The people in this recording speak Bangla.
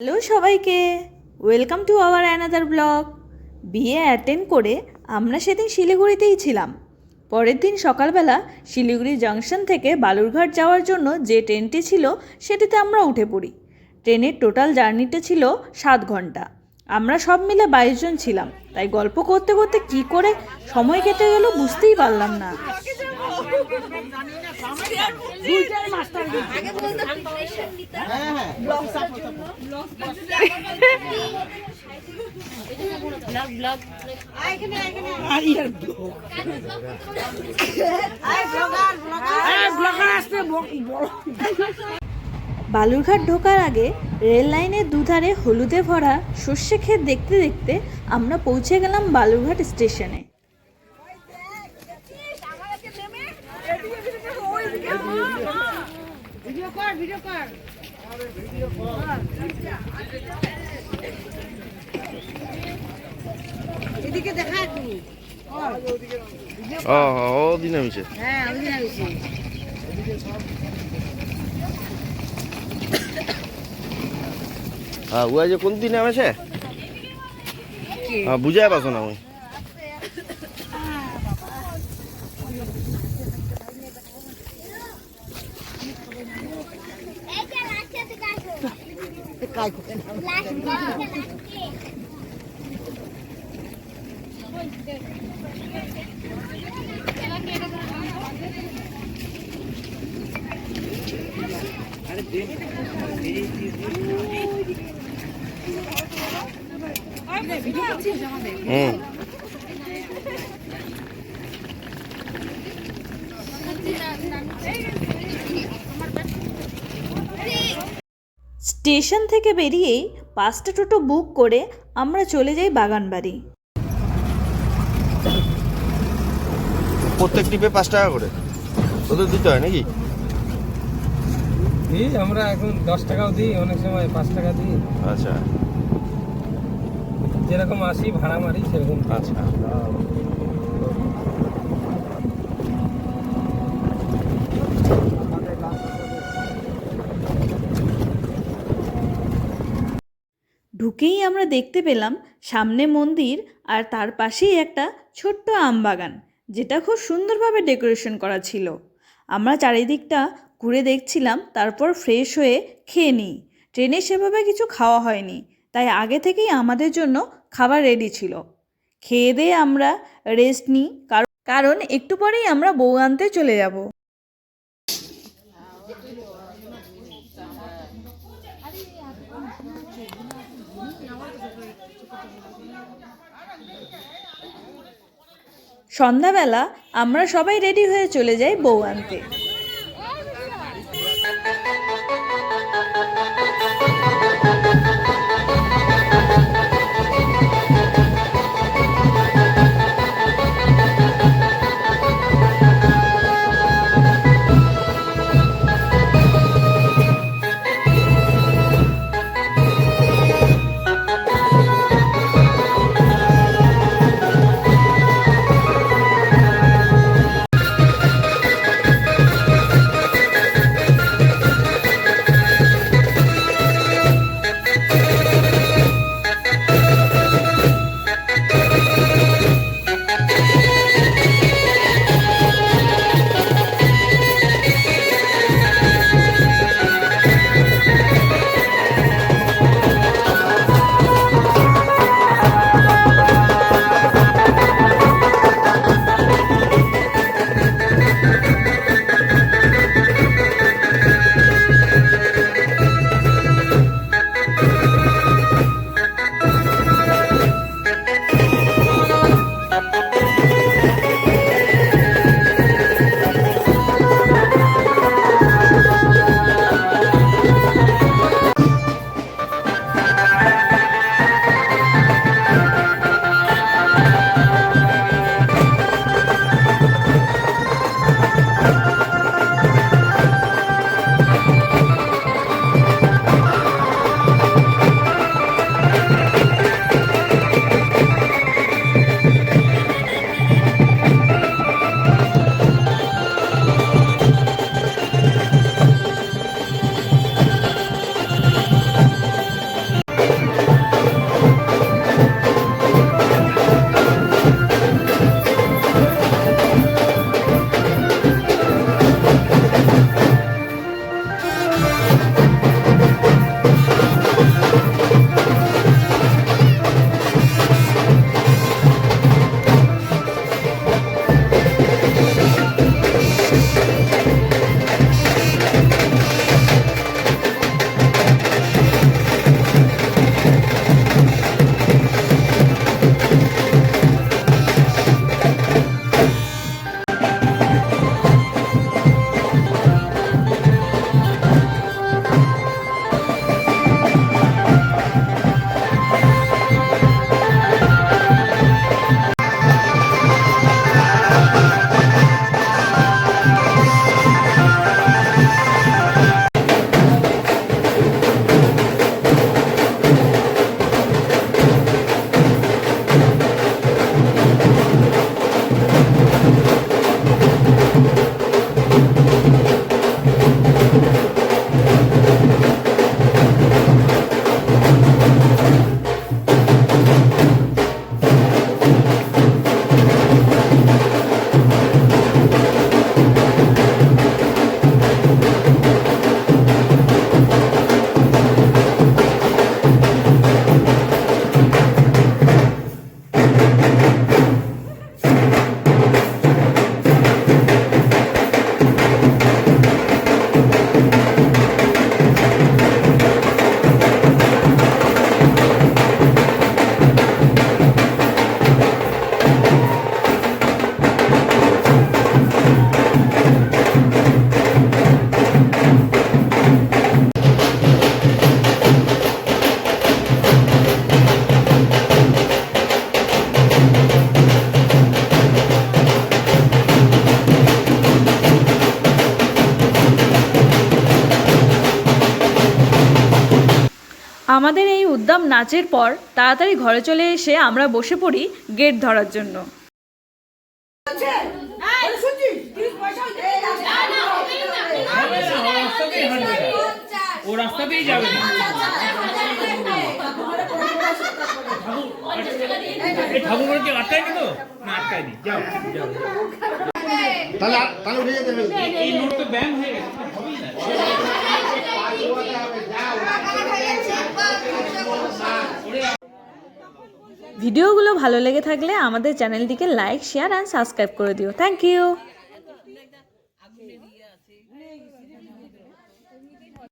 হ্যালো সবাইকে, welcome to our another blog. বিয়ে অ্যাটেন্ড করে আমরা সেদিন শিলিগুড়িতেই ছিলাম। পরের দিন সকালবেলা শিলিগুড়ি জাংশন থেকে বালুরঘাট যাওয়ার জন্য যে ট্রেনটি ছিল, সেটিতে আমরা উঠে পড়ি। ট্রেনের টোটাল জার্নিটা ছিল সাত ঘণ্টা। আমরা সব মিলে বাইশ জন ছিলাম। তাই গল্প করতে করতে কি করে সময় কেটে গেল বুঝতেই পারলাম না। বালুরঘাট ঢোকার আগে রেল লাইনের দুধারে হলুদে ভরা সর্ষে ক্ষেত দেখতে দেখতে আমরা পৌঁছে গেলাম বালুরঘাট স্টেশনে। এদিকে দেখা একটু। ও ও দিন নামিছে। হ্যাঁ আমি জানিছি হ্যাঁ যে কোন দিন নামেছে? হ্যাঁ বুঝাই পাছো না আমি করে হুম। স্টেশন থেকে বেরিয়েই পাঁচটা টোটো বুক করে আমরা চলে যাই বাগানবাড়ি। প্রত্যেক টিপে পাঁচ টাকা করে। ওদের দিতে হয় নাকি? দিই আমরা এখন দশ টাকাও দিই অনেক সময় পাঁচ টাকা দিই। আচ্ছা। যেরকম আসি ভাড়া মারি সেরকম। আচ্ছা। ঢুকেই আমরা দেখতে পেলাম সামনে মন্দির আর তার পাশেই একটা ছোট্ট আম বাগান, যেটা খুব সুন্দরভাবে ডেকোরেশন করা ছিল। আমরা চারিদিকটা ঘুরে দেখছিলাম, তারপর ফ্রেশ হয়ে খেয়ে নিই। ট্রেনে সেভাবে কিছু খাওয়া হয়নি, তাই আগে থেকেই আমাদের জন্য খাবার রেডি ছিল। খেয়ে দিয়ে আমরা রেস্ট নিই, কারণ কারণ একটু পরেই আমরা বউ আনতে চলে যাব। সন্ধ্যাবেলা আমরা সবাই রেডি হয়ে চলে যাই বউ আনতে। আমাদের এই উদ্যম নাচের পর তাড়াতাড়ি ঘরে চলে এসে আমরা বসে পড়ি গেট ধরার জন্য। ও রাস্তাতেই যাবে। ঠাকুর কি আটকায়নি? তো না আটকায়নি। যাও। যাও তাহলে তাহলে উঠে যেতে হবে। এই নোট তো ব্যান হয়ে গেছে হবেই না ভিডিওগুলো ভালো লেগে থাকলে আমাদের চ্যানেলটিকে লাইক শেয়ার অ্যান্ড সাবস্ক্রাইব করে দিও। Thank you